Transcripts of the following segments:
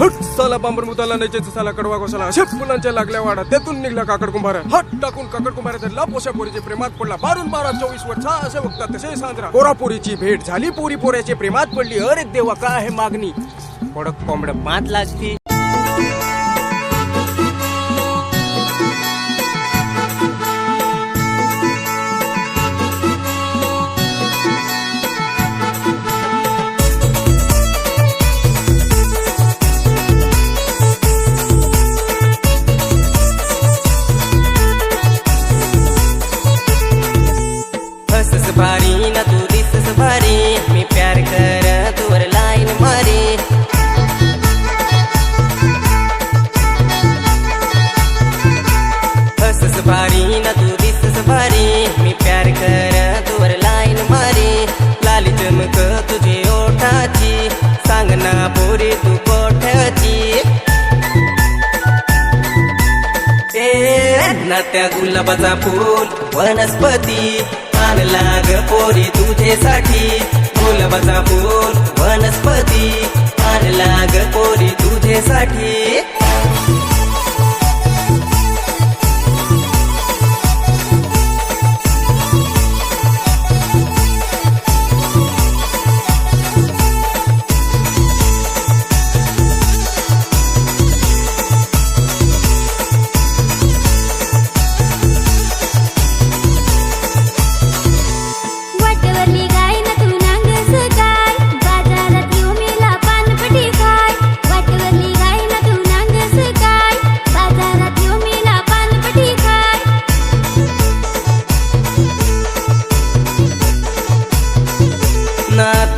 हट साला बांबर मुताला नयचेच साला कडवा गोसाला अशा फुलांच्या लागल्या वाडा त्यातून निघला काकड कुंभार. हट टाकून काकड कुंभार धरला पोशा पोरीचे प्रेमात पडला. बारून बारा चोवीस वर्ष असे बघतात तसे सांजरा. पोरा पोरीची भेट झाली पोरी पोऱ्याचे प्रेमात पडली. अरे देवा काय आहे मागणी? कडक कोंबड मात लागती. हसस भारी ना तू दिसस भारी. मी प्यार कर तुवर लाईन मारी. हसस भारी ना तू दिसस भारी. मी प्यार कर तुवर लाईन मारी. लाली चमक तुझे ओठाची. सांग ना पोरी तू कोठ्याची? ए त्या गुलाबाचा फूल वनस्पती. आणला लाग पोरी तुझेसाठी गुलाबाचा फूल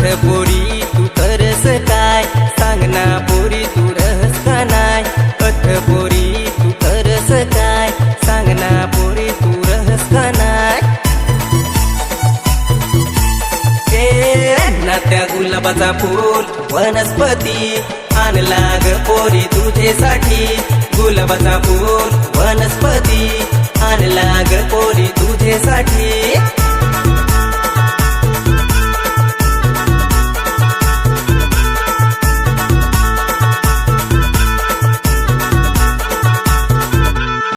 नाथ पोरी तू करस काय? सांगना पोरी तू रहस का नाय. अथ पोरी तू करस काय? सांगना पोरी तू रहस का नाय ना त्या गुलाबाचा फूल वनस्पती आणला ग पोरी तुझेसाठी. गुलाबाचा फूल वनस्पती.